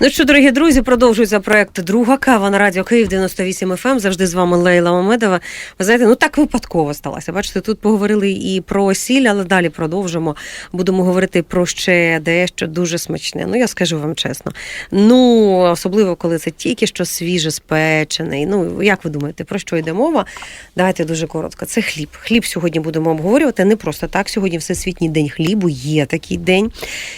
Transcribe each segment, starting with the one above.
Ну що, дорогі друзі, продовжується проект Друга кава на радіо Київ 98 FM. Ем. Завжди з вами Лейла Мамедова. Ви знаєте, ну так випадково сталося. Бачите, тут поговорили і про сіль, але далі продовжимо. Будемо говорити про ще дещо дуже смачне. Ну я скажу вам чесно. Ну особливо коли це тільки що свіже спечений. Ну як ви думаєте, про що йде мова? Давайте дуже коротко. Це хліб. Хліб сьогодні будемо обговорювати. Не просто так. Сьогодні Всесвітній день хлібу. Є такий день.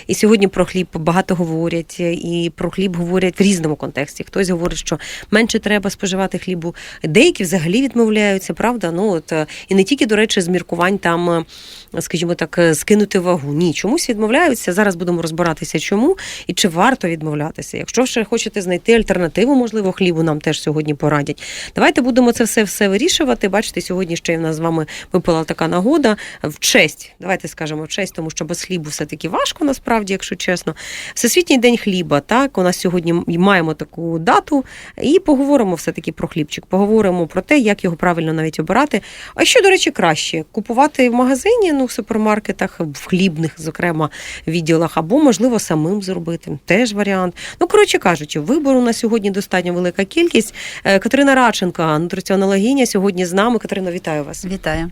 І сьогодні про хліб багато говорять і про хліб говорять в різному контексті. Хтось говорить, що менше треба споживати хлібу. Деякі взагалі відмовляються, правда? Ну от е, і не тільки, до речі, з міркувань там, е, скажімо так, е, скинути вагу. Ні, чомусь відмовляються. Зараз будемо розбиратися, чому і чи варто відмовлятися. Якщо ще хочете знайти альтернативу, можливо, хлібу нам теж сьогодні порадять. Давайте будемо це все все вирішувати. Бачите, сьогодні ще в нас з вами випала така нагода в честь. Давайте скажемо в честь, тому що без хлібу все таки важко, насправді, якщо чесно. Всесвітній день хліба. Так, у нас сьогодні маємо таку дату, і поговоримо все-таки про хлібчик. Поговоримо про те, як його правильно навіть обирати. А що, до речі, краще купувати в магазині, ну в супермаркетах, в хлібних, зокрема, відділах, або можливо самим зробити. Теж варіант. Ну, коротше кажучи, вибору на сьогодні достатньо велика кількість. Е, Катерина Радченка, нутриціонологиня, сьогодні з нами. Катерина, вітаю вас. Вітаю.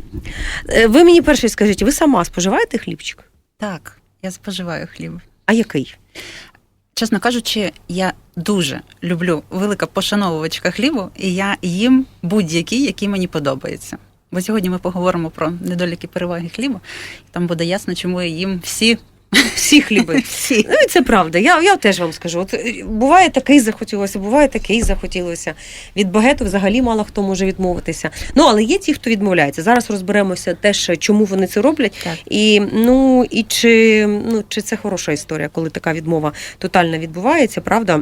Е, Ви мені перший скажіть, ви сама споживаєте хлібчик? Так, я споживаю хліб. А який? Чесно кажучи, я дуже люблю велика пошановувачка хлібу, і я їм будь-який, який мені подобається. Бо сьогодні ми поговоримо про недоліки переваги хлібу, і там буде ясно, чому я їм всі. Всі хліби. Всі. Ну і це правда. Я, я теж вам скажу. От е, буває такий захотілося, буває такий захотілося. Від багету взагалі мало хто може відмовитися. Ну але є ті, хто відмовляється. Зараз розберемося теж, чому вони це роблять. Так. І ну і чи ну чи це хороша історія, коли така відмова тотальна відбувається, правда?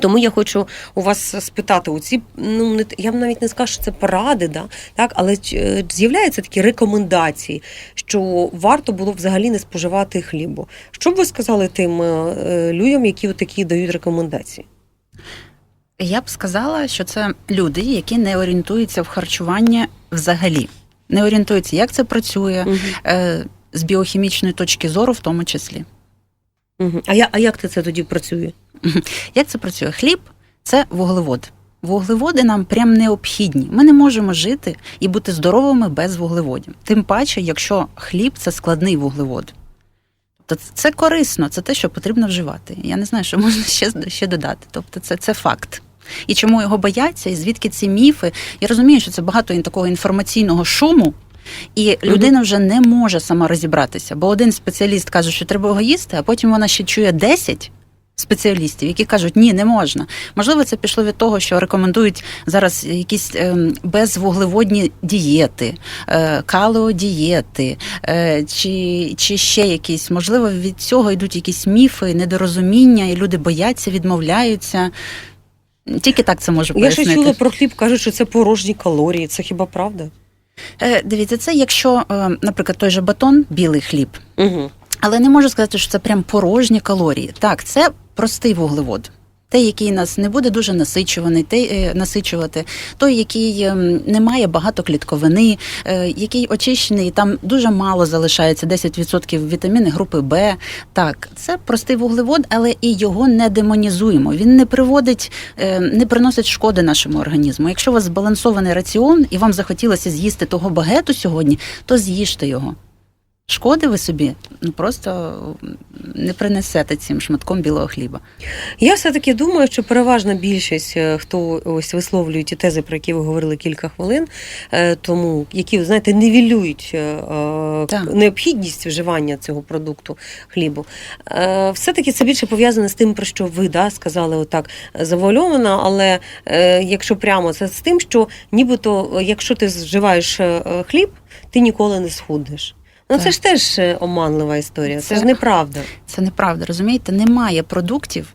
Тому я хочу у вас спитати у ці, ну не я б навіть не скажу, що це поради, да так, але е, з'являються такі рекомендації, що варто було взагалі не споживати хлібу. Що б ви сказали тим е, людям, які такі дають рекомендації? Я б сказала, що це люди, які не орієнтуються в харчуванні взагалі, не орієнтуються, як це працює Угу. е, з біохімічної точки зору, в тому числі. Угу. А я а як це тоді працює? Як це працює? Хліб це вуглевод. Вуглеводи нам прям необхідні. Ми не можемо жити і бути здоровими без вуглеводів. Тим паче, якщо хліб це складний вуглевод. Тобто це корисно, це те, що потрібно вживати. Я не знаю, що можна ще, ще додати. Тобто, це, це факт. І чому його бояться, і звідки ці міфи? Я розумію, що це багато такого інформаційного шуму, і людина вже не може сама розібратися. Бо один спеціаліст каже, що треба його їсти, а потім вона ще чує 10 спеціалістів, які кажуть, ні, не можна. Можливо, це пішло від того, що рекомендують зараз якісь ем, безвуглеводні дієти, е, калеодієти, е, чи, чи ще якісь. Можливо, від цього йдуть якісь міфи, недорозуміння, і люди бояться, відмовляються. Тільки так це може Я ще чула про хліб, кажуть, що це порожні калорії. Це хіба правда? Е, Дивіться, це якщо, наприклад, той же батон, білий хліб, Угу. але не можу сказати, що це прям порожні калорії. Так, це простий вуглевод. Той, який нас не буде дуже насичуваний, той, е, насичувати, той, який ем, не має багато клітковини, е, який очищений, там дуже мало залишається 10% вітаміни групи Б. Так, це простий вуглевод, але і його не демонізуємо. Він не приводить, е, не приносить шкоди нашому організму. Якщо у вас збалансований раціон і вам захотілося з'їсти того багету сьогодні, то з'їжте його. Шкоди ви собі ну просто не принесете цим шматком білого хліба. Я все-таки думаю, що переважна більшість, е, хто ось висловлює ті тези, про які ви говорили кілька хвилин, е, тому які, знаєте, нівелюють е, Так. необхідність вживання цього продукту хлібу. е, Все-таки це більше пов'язане з тим, про що ви да, сказали отак завуальовано, але якщо прямо це з тим, що нібито, якщо ти вживаєш хліб, ти ніколи не схуднеш. Ну це ж теж е, оманлива історія, це, Це- ж неправда. Це неправда, розумієте? Немає продуктів,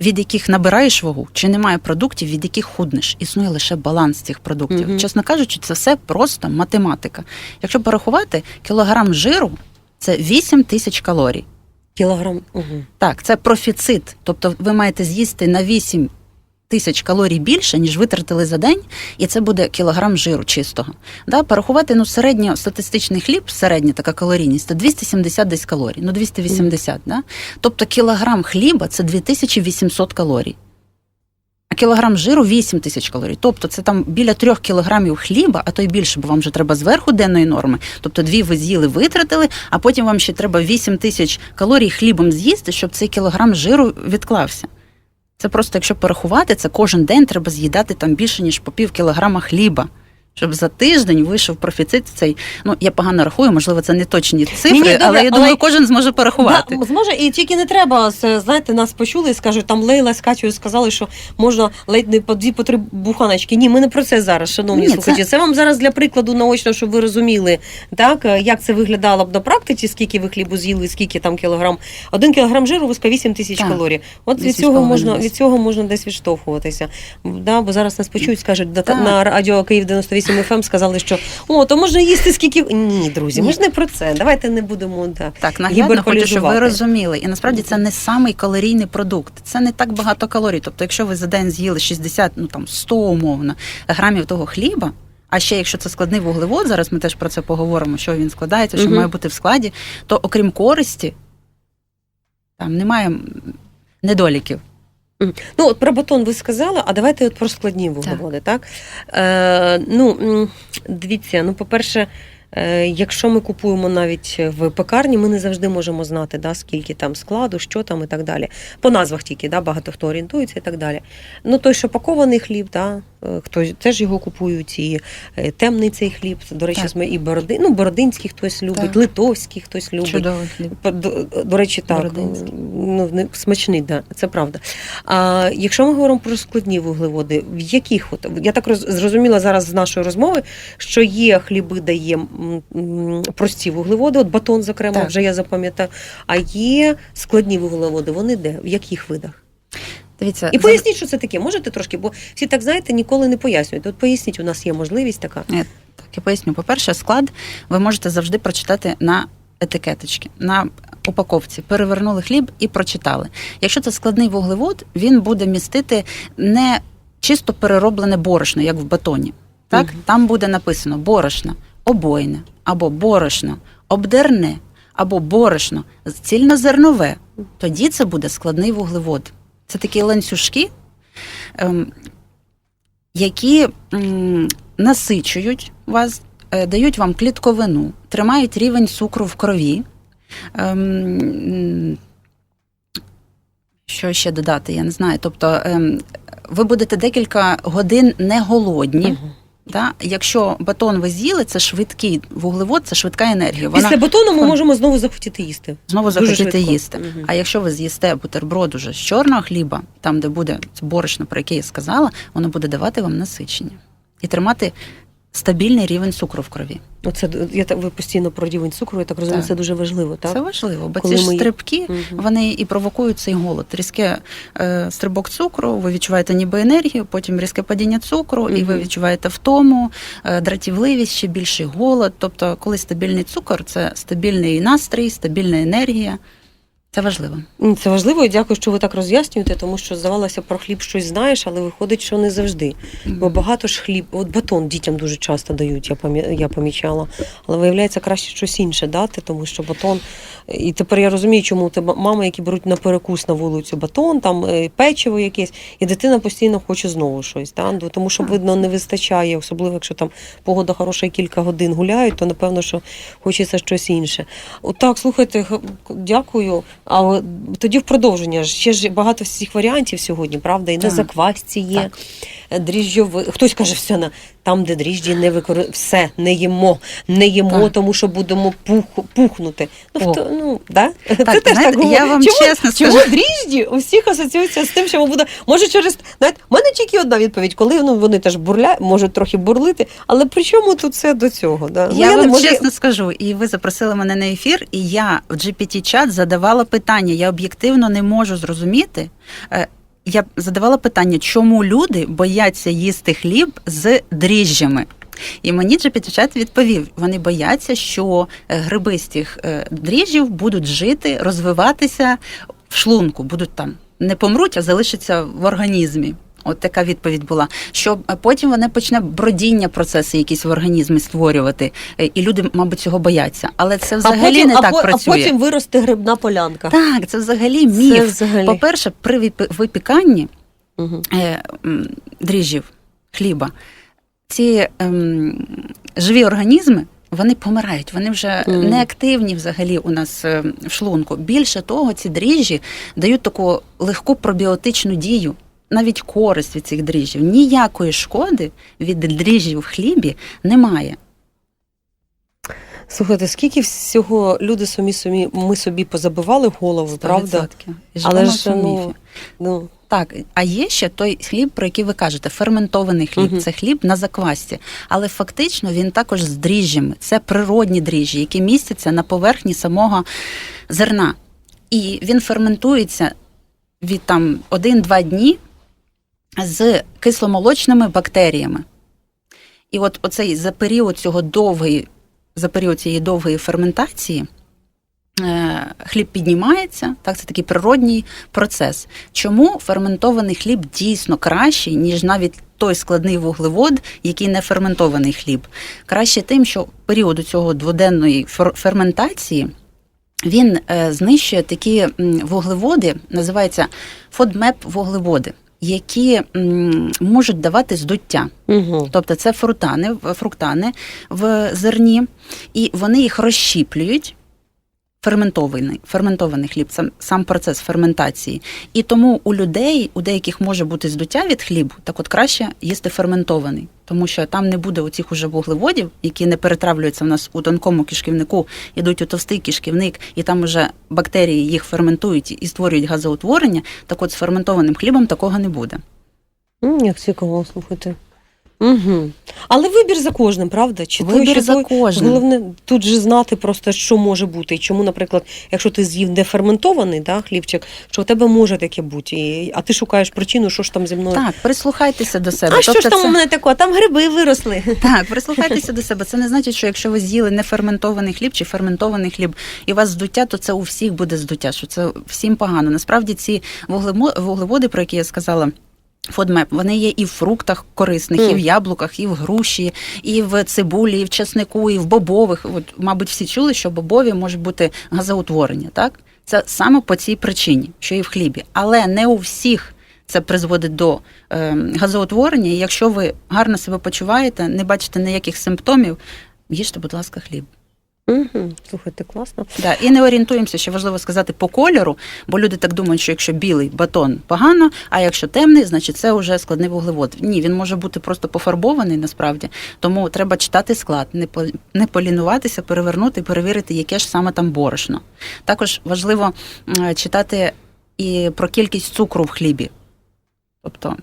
від яких набираєш вагу, чи немає продуктів, від яких худнеш. Існує лише баланс цих продуктів. Мгм. Чесно кажучи, це все просто математика. Якщо порахувати, кілограм жиру це 8 тисяч калорій. Кілограм. Угу. Так, це профіцит. Тобто ви маєте з'їсти на 8 тисяч калорій більше, ніж витратили за день, і це буде кілограм жиру чистого. Да, порахувати ну, середньостатистичний хліб, середня така калорійність, це 270 десь калорій, ну 280, да? Тобто кілограм хліба це 2800 калорій. А кілограм жиру 8 тисяч калорій. Тобто це там біля трьох кілограмів хліба, а то й більше, бо вам вже треба зверху денної норми. Тобто дві ви з'їли, витратили, а потім вам ще треба 8 тисяч калорій хлібом з'їсти, щоб цей кілограм жиру відклався. Це просто, якщо порахувати, це кожен день треба з'їдати там більше, ніж по пів кілограма хліба. Щоб за тиждень вийшов профіцит цей. Ну я погано рахую, можливо, це не точні цифри, Ні-ні, добре, але я але- думаю, кожен зможе порахувати. Да, зможе, і тільки не треба, знаєте, нас почули і скажуть, там Лейла з Катєю сказали, що можна ледь не по дві по три буханочки. Ні, ми не про це зараз, шановні слухачі. Це... вам зараз для прикладу наочно, щоб ви розуміли, так, е, як це виглядало б на практиці, скільки ви хлібу з'їли, скільки там кілограм. Один кілограм жиру виска 8 тисяч калорій. От від цього, можна, від цього можна десь відштовхуватися. Да, бо зараз нас почують, скажуть, Так. на радіо Київ 98 FM сказали, що о, то можна їсти скільки. Ні, друзі, ми ж не про це. Давайте не будемо. Да. Так, наглядно хочу, щоб ви розуміли. І насправді це не самий калорійний продукт. Це не так багато калорій. Тобто, якщо ви за день з'їли 60, ну там 100 умовно грамів того хліба. А ще якщо це складний вуглевод, зараз ми теж про це поговоримо, що він складається, що Мгм. має бути в складі, то окрім користі, там немає недоліків. Ну, от про батон ви сказали, а давайте от про складні вуглеводи, так? Е, ну, дивіться, ну, по-перше, якщо ми купуємо навіть в пекарні, ми не завжди можемо знати, да, скільки там складу, що там і так далі. По назвах тільки, да, багато хто орієнтується і так далі. Ну, той, що пакований хліб, да, е, хто теж його купують, і е, темний цей хліб, до речі, Так. і бородин, ну, бородинський хтось любить, Так. литовський хтось любить. Чудовий хліб. До, до речі, так. Ну, не- смачний, да, це правда. А якщо ми говоримо про складні вуглеводи, в яких от я так роз, зрозуміла зараз з нашої розмови, що є хліби, де є прості вуглеводи, от батон, зокрема, Так. вже я запам'ятаю. А є складні вуглеводи. Вони де? В яких видах? Дивіться, І поясніть, що це таке. Можете трошки, бо всі так знаєте, ніколи не пояснюють. От поясніть, у нас є можливість така. Так, я поясню. По-перше, склад ви можете завжди прочитати на етикеточці, на упаковці. Перевернули хліб і прочитали. Якщо це складний вуглевод, він буде містити не чисто перероблене борошно, як в батоні. Так? Мгм. Там буде написано борошно обойне, або борошно обдерне, або борошно цільнозернове. Тоді це буде складний вуглевод. Це такі ланцюжки, ем, які насичують вас, е, дають вам клітковину, тримають рівень цукру в крові. Ем, що ще додати, я не знаю. Тобто ем, ви будете декілька годин не голодні. Да? Якщо батон ви з'їли, це швидкий вуглевод, це швидка енергія. Вона Після батону ми можемо знову захотіти їсти. знову Дуже захотіти швидко. їсти. Угу. А якщо ви з'їсте бутерброд уже з чорного хліба, там, де буде борошно, про який я сказала, воно буде давати вам насичення і тримати стабільний рівень цукру в крові. Оце я так ви постійно про рівень цукру. Я так розумію, Так. це дуже важливо, так? Це важливо, бо Коли ці ж ми- стрибки Мгм. вони і провокують цей голод. Різке е, стрибок цукру, ви відчуваєте ніби енергію, потім різке падіння цукру, і ви відчуваєте втому, е, дратівливість, ще більший голод. Тобто, коли стабільний цукор, це стабільний настрій, стабільна енергія. Це важливо. Це важливо і дякую, що ви так роз'яснюєте, тому що здавалося про хліб щось знаєш, але виходить, що не завжди. Бо багато ж хліб, от батон дітям дуже часто дають, я пам'я- я помічала. Але виявляється, краще щось інше дати, тому що батон. І тепер я розумію, чому ти мами, які беруть на перекус на вулицю батон, там е, печиво якесь, і дитина постійно хоче знову щось. Ну, Тому що, видно, не вистачає, особливо якщо там погода хороша і кілька годин гуляють, то напевно, що хочеться щось інше. Отак, слухайте, дякую. А тоді в продовження ще ж багато всіх варіантів сьогодні, правда? І на заквасці є. Дріжджовий. Хтось каже, все на там, де дріжджі не викори... все не їмо, не їмо, Так. тому що будемо пух... пухнути. Ну, О. ну да? Це Так, теж знаєте, так я вам чому, чесно чому скажу. дріжджі у всіх асоціюються з тим, що ми буде. Може, через знаєте, в мене тільки одна відповідь, коли ну, вони теж бурля, можуть трохи бурлити, але при чому тут це до цього? Да? Ну, Я, вам можу- чесно скажу, і ви запросили мене на ефір, і я в GPT-чат задавала питання. Я об'єктивно не можу зрозуміти. Я задавала питання, чому люди бояться їсти хліб з дріжджами? І мені GPT відповів: вони бояться, що е, гриби з тих е, дріжджів будуть жити, розвиватися в шлунку, будуть там не помруть, а залишаться в організмі. От така відповідь була. Що е, потім вони почне бродіння процеси якісь в організмі створювати, е, і люди, мабуть, цього бояться. Але це взагалі а потім, не а, так по- працює. а потім виросте грибна полянка. Так, це взагалі міф. Це взагалі. По-перше, при випі- випіканні Угу. е, дріжджів, хліба, ці ем, живі організми. Вони помирають, вони вже Мгм. не активні взагалі у нас е, в шлунку. Більше того, ці дріжджі дають таку легку пробіотичну дію, навіть користь від цих дріжджів. Ніякої шкоди від дріжджів в хлібі немає. Слухайте, скільки всього люди самі самі ми собі позабивали голову, правда? 100%. І Але ж ну, ну Так, а є ще той хліб, про який ви кажете, ферментований хліб. Мгм. Це хліб на заквасці. Але фактично він також з дріжджями. Це природні дріжджі, які містяться на поверхні самого зерна. І він ферментується від там 1-2 дні з кисломолочними бактеріями. І от оцей за період цього довгої, за період цієї довгої ферментації. е, Хліб піднімається, так це такий природній процес. Чому ферментований хліб дійсно кращий, ніж навіть той складний вуглевод, який не ферментований хліб? Краще тим, що періоду цього дводенної фер- ферментації він е, знищує такі вуглеводи, називається FODMAP вуглеводи, які можуть давати здуття. угу. Тобто це фрутани, фруктани в зерні, і вони їх розщіплюють. Ферментований, ферментований хліб, сам, сам процес ферментації. І тому у людей, у деяких може бути здуття від хлібу, так от краще їсти ферментований, тому що там не буде оцих уже вуглеводів, які не перетравлюються в нас у тонкому кишківнику, ідуть у товстий кишківник, і там уже бактерії їх ферментують і створюють газоутворення. Так от з ферментованим хлібом такого не буде. Як цікаво, слухайте. Угу. Але вибір за кожним, правда? Чи той, Вибір чи за той? кожним. Головне тут же знати просто, що може бути. І чому, наприклад, якщо ти з'їв деферментований да, хлібчик, що у тебе може таке бути. І, а ти шукаєш причину, що ж там зі мною. Так, прислухайтеся до себе. а що ж Тобто там це- у мене такого? Там гриби виросли. Так, прислухайтеся до себе. Це не значить, що якщо ви з'їли не ферментований хліб чи ферментований хліб, і у вас здуття, то це у всіх буде здуття, що це всім погано. Насправді ці вуглеводи, про які я сказала. FODMAP, вони є і в фруктах корисних, і в яблуках, і в груші, і в цибулі, і в чеснику, і в бобових. От, мабуть, всі чули, що бобові можуть бути газоутворення. Так? Це саме по цій причині, що і в хлібі. Але не у всіх це призводить до е, газоутворення. І якщо ви гарно себе почуваєте, не бачите ніяких симптомів, їжте, будь ласка, хліб. Угу. Слухайте, класно. Да. І не орієнтуємося, ще важливо сказати по кольору, бо люди так думають, що якщо білий батон погано, а якщо темний, значить це вже складний вуглевод. Ні, він може бути просто пофарбований насправді. Тому треба читати склад, не по- не полінуватися, перевернути, перевірити, яке ж саме там борошно. Також важливо читати і про кількість цукру в хлібі. Тобто.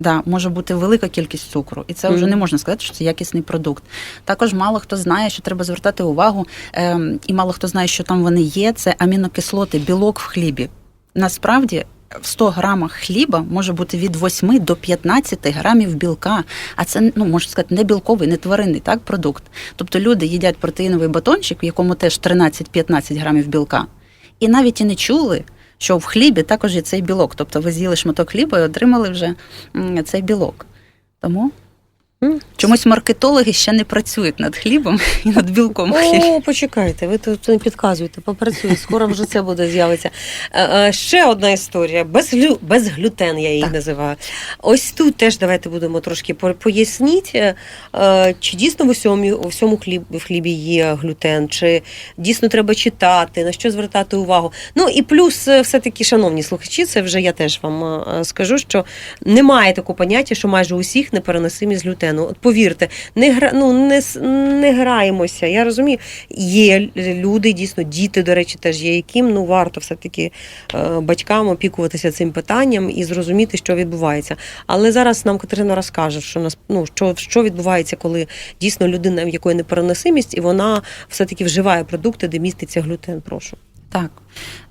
Да, може бути велика кількість цукру, і це вже не можна сказати, що це якісний продукт. Також мало хто знає, що треба звертати увагу, ем, і мало хто знає, що там вони є. Це амінокислоти, білок в хлібі. Насправді. В 100 грамах хліба може бути від 8 до 15 грамів білка, а це ну можна сказати не білковий, не тваринний так продукт. Тобто люди їдять протеїновий батончик, в якому теж 13-15 грамів білка, і навіть і не чули, що в хлібі також є цей білок. Тобто ви з'їли шматок хліба і отримали вже цей білок. Тому. Чомусь маркетологи ще не працюють над хлібом і над білком в. О, почекайте, ви тут не підказуєте, попрацюйте, скоро вже це буде з'явиться. Е, е, Ще одна історія, без, глю, без глютен, я її Так. називаю. Ось тут теж давайте будемо трошки по- поясніть, е, чи дійсно в усьому, у всьому хліб, в хлібі є глютен, чи дійсно треба читати, на що звертати увагу. Ну і плюс, все-таки, шановні слухачі, це вже я теж вам скажу, що немає такого поняття, що майже у всіх непереносимість глютену. От повірте, не гра, ну не, не граємося. Я розумію, є люди, дійсно, діти, до речі, теж є, яким ну варто все-таки е, батькам опікуватися цим питанням і зрозуміти, що відбувається. Але зараз нам Катерина розкаже, що нас ну що, що відбувається, коли дійсно людина, в якої непереносимість, і вона все-таки вживає продукти, де міститься глютен. Прошу. Так.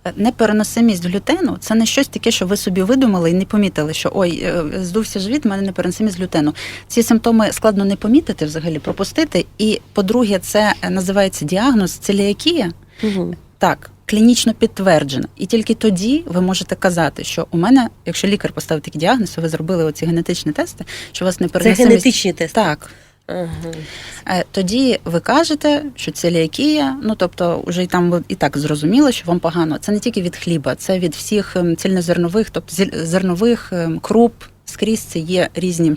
Е, Непереносимість глютену це не щось таке, що ви собі видумали і не помітили, що ой, е, здувся живіт, в мене непереносимість глютену. Ці симптоми складно не помітити взагалі, пропустити. І по-друге, це е, називається діагноз целіакія. Угу. Так, клінічно підтверджено. І тільки тоді ви можете казати, що у мене, якщо лікар поставив такий діагноз, ви зробили оці генетичні тести, що у вас Це непереносимість... генетичні тести. Так. Е, Тоді ви кажете, що целіакія, ну тобто, вже і там і так зрозуміло, що вам погано. Це не тільки від хліба, це від всіх ем, цільнозернових, тобто зернових ем, круп, скрізь це є різні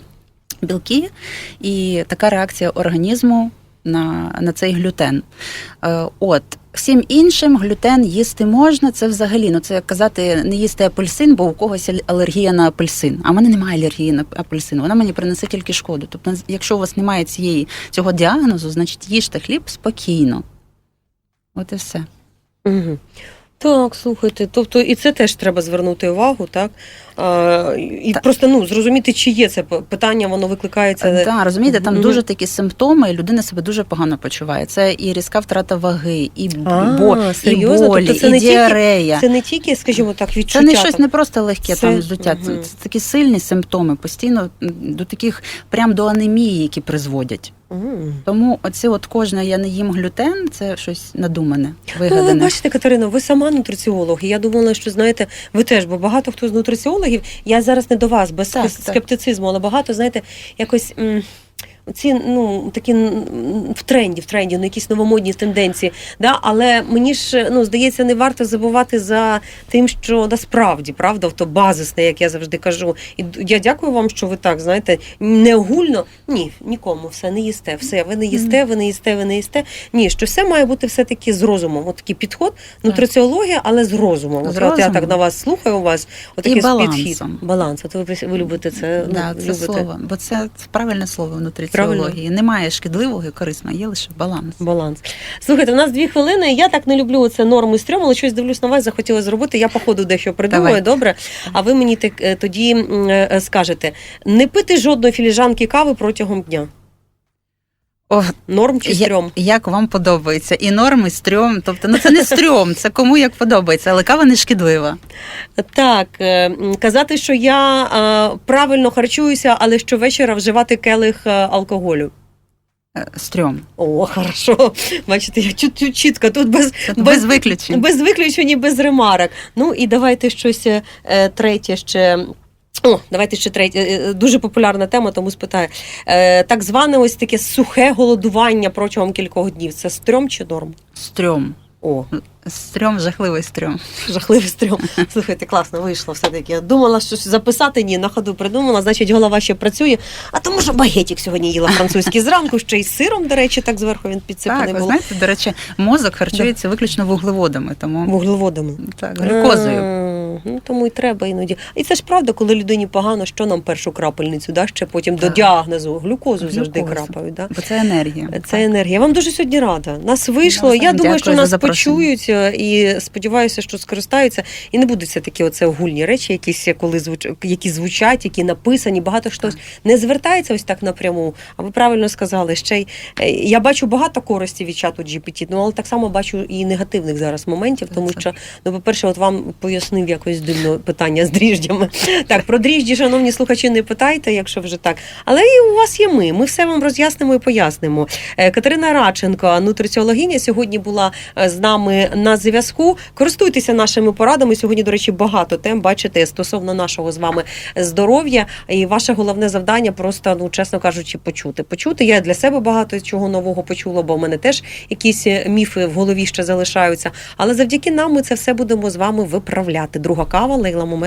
білки, і така реакція організму на, на цей глютен. Е, От. Всім іншим глютен їсти можна, це взагалі, ну це як казати, не їсти апельсин, бо у когось алергія на апельсин. А в мене немає алергії на апельсин. Вона мені принесе тільки шкоду. Тобто, якщо у вас немає цієї цього діагнозу, значить їжте хліб спокійно. От і все. Угу. Так, слухайте, тобто і це теж треба звернути увагу, так? А, і Так. просто ну, зрозуміти, чи є це питання, воно викликається. Так, розумієте, там Мгм. дуже такі симптоми, і людина себе дуже погано почуває. Це і різка втрата ваги, і, А, бо, серйозно? і болі, Тобто це і не тільки- діарея. Це не тільки, скажімо так, відчуття. Це не щось не просто легке Це- там здуття. Це, це такі сильні симптоми, постійно до таких прям до анемії, які призводять. М. Тому оце от кожне я не їм глютен, це щось надумане, Ну, ви вигадане. бачите, Катерина, ви сама нутриціолог. І я думала, що знаєте, ви теж, бо багато хто з нутриціологів, я зараз не до вас, без Так, так. скептицизму, але багато, знаєте, якось. м, Ці ну такі в тренді, в тренді, ну якісь новомодні тенденції. Да? Але мені ж ну здається, не варто забувати за тим, що насправді правда, то базисне, як я завжди кажу. І я дякую вам, що ви так знаєте, не огульно. Ні, нікому все не їсте. Все, ви не їсте, ви не їсте, ви не їсте. Ні, що все має бути все таки з розумом. От такий підход, нутриціологія, але з розумом. З От, от я так на вас слухаю. У вас отакий балансом. підхід. Баланс. От ви, ви любите це. ну, це любите. слово, бо це правильне слово в Правильно. Немає шкідливого і корисного, є лише баланс. Баланс. Слухайте, у нас дві хвилини. Я так не люблю це норми стрьом, але щось дивлюсь на вас, захотіла зробити. Я походу, дещо придумаю, Давай. добре. А ви мені так, е, тоді е, скажете: не пити жодної філіжанки кави протягом дня. О, Норм чи Я- стрьом? Як вам подобається? І норм, і стрьом. Тобто, ну це не стрьом, це кому як подобається, але кава не шкідлива. Так, е, казати, що я е, правильно харчуюся, але щовечора вживати келих е, алкоголю. Стрьом. О, хорошо. Бачите, я чуть-чуть чітко тут без, Без- без виключень. Без виключень і без ремарок. Ну і давайте щось третє ще. О, давайте ще третє. Е, Дуже популярна тема, тому спитаю. Е, так зване ось таке сухе голодування протягом кількох днів. Це стрьом чи норм? Стрьом. О, Стрьом, жахливий стрьом. жахливий стрьом. Слухайте, класно вийшло все-таки. Я думала, щось записати, ні, на ходу придумала, значить, голова ще працює. А тому що багетік сьогодні їла французький зранку, ще й з сиром, до речі, так зверху він підсипаний Так, ви був. знаєте, до речі, мозок харчується виключно вуглеводами, тому Вуглеводами. так, глюкозою. Ну тому і треба іноді. І це ж правда, коли людині погано, що нам першу крапельницю, да? ще потім до діагнозу глюкозу завжди крапають. Да? Бо це енергія. Це енергія. Я вам дуже сьогодні рада. Нас вийшло. Я думаю, що нас почують е, і сподіваюся, що скористаються. І не будуть все такі оце огульні речі, якісь коли звуч... які звучать, які написані. Багато хтось не звертається ось так напряму. А ви правильно сказали. Ще й е, я бачу багато користі від чату GPT, ну але так само бачу і негативних зараз моментів, тому що ну, по-перше, от вам пояснив якось дивно питання з дріжджами. Так, про дріжджі, шановні слухачі, не питайте, якщо вже так. Але і у вас є ми. Ми все вам роз'яснимо і пояснимо. Е, Катерина Радченко, нутриціологиня, сьогодні була е, з нами на зв'язку. Користуйтеся нашими порадами. Сьогодні, до речі, багато тем бачите стосовно нашого з вами здоров'я. І ваше головне завдання просто, ну чесно кажучи, почути. Почути. Я для себе багато чого нового почула, бо в мене теж якісь е, міфи в голові ще залишаються. Але завдяки нам ми це все будемо з вами виправляти. Друга кава Лейла Момед.